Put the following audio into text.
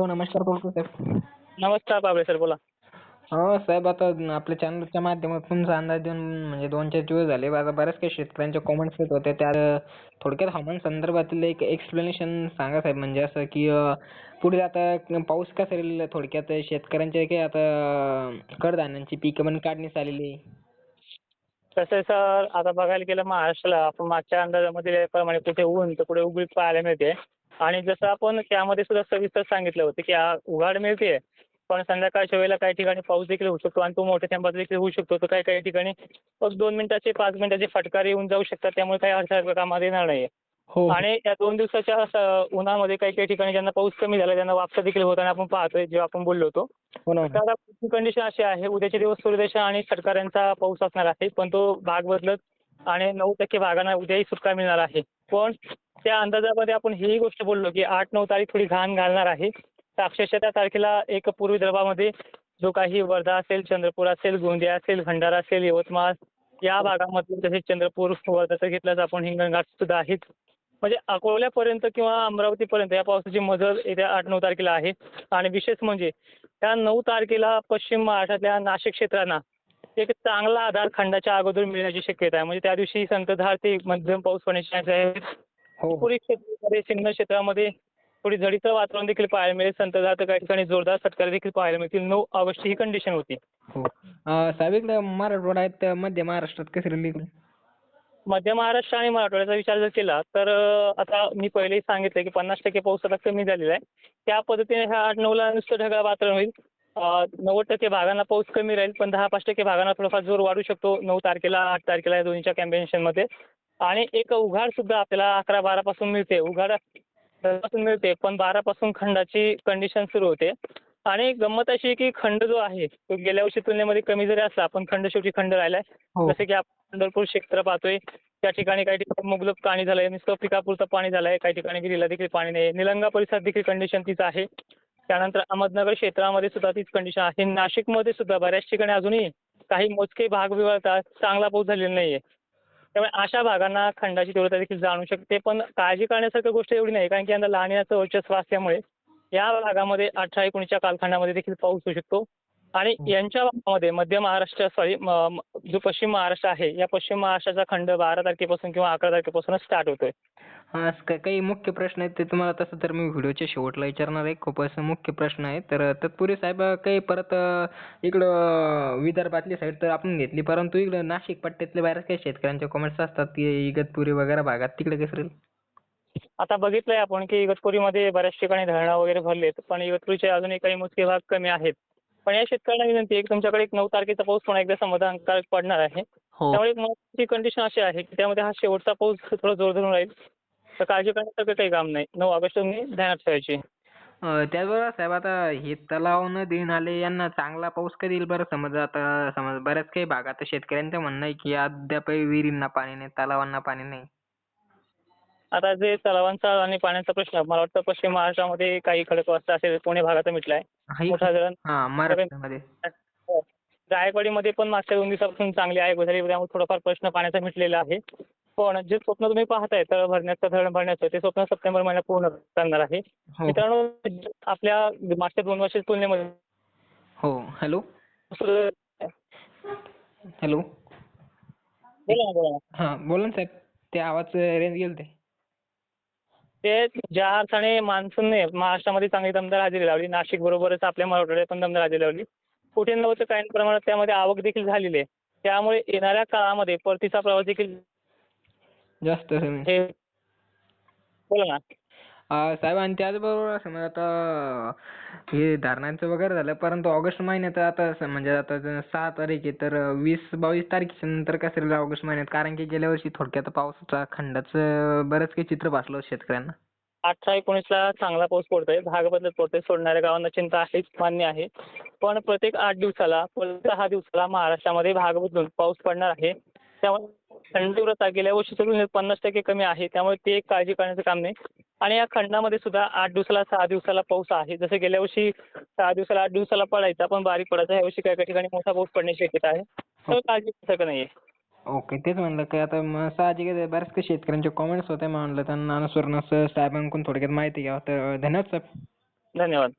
हो नमस्कार बोलतो साहेब नमस्कार बाबळे सर बोला. हो साहेब आता आपल्या चॅनलच्या माध्यमातून अंदाज देऊन म्हणजे दोन चार दिवस झाले आता बऱ्याच काही शेतकऱ्यांचे कॉमेंट्स येत होते. त्या थोडक्यात हवामान संदर्भातील एक एक्सप्लेनेशन सांगा साहेब. म्हणजे असं की पुढे आता पाऊस कसा राहील थोडक्यात? शेतकऱ्यांचे काही आता कडधान्यांची पिकं पण काढणीस आलेली. तसं सर आता बघायला गेलं महाराष्ट्राला आपण मागच्या अंदाजामध्ये प्रमाणे कुठे ऊन तर कुठे उघडीप पाहायला मिळते. आणि जसं आपण त्यामध्ये सुद्धा सविस्तर सांगितलं होतं की उघाड मिळते पण संध्याकाळच्या वेळेला काही ठिकाणी पाऊस देखील होऊ शकतो आणि तो मोठ्या थेंबात देखील होऊ शकतो. तर काही काही ठिकाणी फक्त दोन मिनिटाचे पाच मिनिटाचे फटकार येऊन जाऊ शकतात. त्यामुळे काही अडथळा कामात येणार नाही हो. आणि या दोन दिवसाच्या उन्हामध्ये काही काही ठिकाणी ज्यांना पाऊस कमी झाला त्यांना वापसा देखील होताना आपण पाहतोय जेव्हा आपण बोललो होतो. हो तर कंडिशन अशी आहे उद्याचे दिवस सूर्यदेशा आणि षटकारांचा पाऊस असणार आहे पण तो भाग बदलत आणि नऊ टक्के भागांना उद्याही सुटका मिळणार आहे. पण त्या अंदाजामध्ये आपण ही गोष्ट बोललो की आठ नऊ तारीख थोडी घाण घालणार आहे. तर अक्षरशः त्या तारखेला एक पूर्वी विदर्भामध्ये जो काही वर्धा असेल चंद्रपूर असेल गोंदिया असेल भंडारा असेल यवतमाळ या भागामध्ये तसेच चंद्रपूर वर्धाचं घेतल्यास आपण हिंगणघाट सुद्धा आहेत. म्हणजे अकोल्यापर्यंत किंवा अमरावतीपर्यंत या पावसाची मजल येत्या आठ नऊ तारखेला आहे. आणि विशेष म्हणजे त्या नऊ तारखेला पश्चिम महाराष्ट्रातल्या नाशिक क्षेत्रांना एक चांगला आधार खंडाच्या अगोदर मिळण्याची शक्यता आहे. म्हणजे त्या दिवशी संततधार ते मध्यम पाऊस पडण्याची chance आहे. हो. पुरी क्षेत्रामध्ये सिन्नर क्षेत्रामध्ये थोडी झडीचं वातावरण देखील पाहायला मिळेल. संततधार तर काही ठिकाणी जोरदार फटकार देखील पाहायला मिळतील. नऊ ऑगस्ट ही कंडिशन होती. हो. साहेब इकडे मराठवाडा आहेत मध्य महाराष्ट्रात कसं राहील मध्य महाराष्ट्र आणि मराठवाड्याचा विचार जर केला तर आता मी पहिलेही सांगितलं की पन्नास टक्के पाऊस आता कमी झालेला आहे. त्या पद्धतीने ह्या आठ नऊला नुसतं ढगाळ वातावरण होईल. नव्वद टक्के भागांना पाऊस कमी राहील पण दहा पाच टक्के भागांना थोडाफार जोर वाढू शकतो नऊ तारखेला आठ तारखेला या दोन्हीच्या कॉम्बिनेशनमध्ये आणि एक उघाड सुद्धा आपल्याला अकरा बारापासून मिळते. उघाडपासून मिळते पण बारापासून खंडाची कंडिशन सुरू होते. आणि गंमत अशी आहे की खंड जो आहे तो गेल्या वर्षी तुलनेमध्ये कमी जरी असला पण खंड शेवटी खंड राहिलाय. हो. जसे की आपण पंढरपूर क्षेत्र पाहतोय त्या ठिकाणी काही ठिकाणी मुबलक पाणी झालंय नुसतं पिकापुरतं पाणी झालंय काही ठिकाणी विहिरीला देखील पाणी नाही. निलंगा परिसरात देखील कंडिशन तीच आहे. त्यानंतर अहमदनगर क्षेत्रामध्ये सुद्धा तीच कंडिशन आहे. नाशिकमध्ये सुद्धा बऱ्याच ठिकाणी अजूनही काही मोजके भाग विवळतात. चांगला पाऊस झालेला नाहीये. त्यामुळे अशा भागांना खंडाची तीव्रता देखील जाणू शकते. पण काळजी करण्यासारखी गोष्ट एवढी नाही. कारण की यंदा लहानचं वर्चस्व असल्यामुळे या भागामध्ये अठरा एकोणीसच्या कालखंडामध्ये देखील पाऊस होऊ शकतो. आणि यांच्या भागामध्ये मध्य महाराष्ट्र सॉरी जो पश्चिम महाराष्ट्र आहे या पश्चिम महाराष्ट्राचा खंड बारा तारखेपासून किंवा अकरा तारखेपासूनच स्टार्ट होतोय. हा असं काही काही मुख्य प्रश्न आहेत ते तुम्हाला तसं तर मी व्हिडिओच्या शेवटला विचारणार आहे. खूप असं मुख्य प्रश्न आहे. तर तत्पूर्वी साहेब काही परत इकडं विदर्भातली साईड तर आपण घेतली. परंतु इकडं नाशिक पट्ट्यातले बऱ्याच काही शेतकऱ्यांचे कमेंट्स असतात की इगतपुरी वगैरे भागात तिकडे कसं आता बघितलंय आपण की इगतपुरीमध्ये बऱ्याच ठिकाणी धरणं वगैरे भरलेत पण इगतपुरीचे अजूनही काही मोजके भाग कमी आहेत. पण या शेतकऱ्यांना विनंती आहे की तुमच्याकडे एक नऊ तारखेचा पाऊस पुन्हा एकदा समाधानकारक पडणार आहे. हो. त्यामुळे महत्वाची कंडिशन अशी आहे की त्यामध्ये हा शेवटचा पाऊस थोडा जोर धरून राहील तर काळजी करण्यासारखं काही काम नाही. नऊ ऑगस्ट तुम्ही ध्यानात ठेवायची. अं, त्याचबरोबर साहेब. आता हे तलाव नदी नाले यांना चांगला पाऊस कधी येईल बरं? समज आता समज बऱ्याच काही भागात शेतकऱ्यांचं म्हणणं आहे की अद्यापही विहिरींना पाणी नाही तलावांना पाणी नाही. आता जे तलावांचा आणि पाण्याचा प्रश्न आहे, मला वाटतं पश्चिम महाराष्ट्रामध्ये काही खडकवासला असेल पुणे भागात हा, इकडे- मोठा धरण. हा जायकवाडीमध्ये पण मागच्या दोन दिवसापासून चांगली आहे झाली त्यामुळे थोडाफार प्रश्न पाण्याचा मिटलेला आहे. पण जे स्वप्न तुम्ही पाहताय तळ भरण्याचं धरण भरण्याचं ते स्वप्न सप्टेंबर महिन्यात पूर्ण करणार आहे. हो. मित्रांनो आपल्या मागच्या दोन वर्षाच्या तुलनेमध्ये हो. हॅलो? बोला हॅलो ना बोला ना. हा बोला ना साहेब. ते आवाज रेंज गेलं ते ते ज्या अर्थाने मान्सूनने महाराष्ट्रामध्ये चांगली दमदार हजेरी लावली. नाशिक बरोबरच आपल्या मराठवाड्यात पण दमदार हजेरी लावली. कुठे नव्हतं काही प्रमाणात त्यामध्ये आवक देखील झालेली आहे. त्यामुळे येणाऱ्या काळामध्ये परतीचा प्रवास देखील जास्त. हे बोला ना. साहेब आणि त्याचबरोबर समज म्हणजे आता हे धरणांचं वगैरे झालं परंतु ऑगस्ट महिन्यात आता म्हणजे आता ज- सहा तारीख आहे तर वीस बावीस तारखेच्या नंतर कसं राहील ऑगस्ट महिन्यात? कारण की गेल्या वर्षी थोडक्यात पावसाचा खंडाचं बरंच काही चित्र भासलं होतं शेतकऱ्यांना. अठरा एकोणीसला चांगला पाऊस पडतोय भाग बदलत पडतोय सोडणाऱ्या गावांना चिंता आहेच मान्य आहे. पण प्रत्येक आठ दिवसाला परत दहा दिवसाला महाराष्ट्रामध्ये भाग बदलून पाऊस पडणार आहे. त्यामुळे थंडी तीव्रता गेल्या वर्षी तुलनेत पन्नास टक्के कमी आहे त्यामुळे ते एक काळजी करण्याचं काम नाही. आणि या खंडामध्ये सुद्धा आठ दिवसाला सहा दिवसाला पाऊस आहे. जसं गेल्या वर्षी सहा दिवसाला आठ दिवसाला पडायचा पण बारीक पडायचा. ह्या वर्षी काही काही ठिकाणी मोठा पाऊस पडण्याची शक्यता आहे. तर काळजी करायचं नाहीये. ओके तेच म्हणलं की आता मग साहजिक बऱ्याच काही शेतकऱ्यांचे कॉमेंट्स होते म्हणलं त्यांना अनुसरून असं साहेबांकडून थोडक्यात माहिती घ्यावं. तर धन्यवाद साहेब धन्यवाद.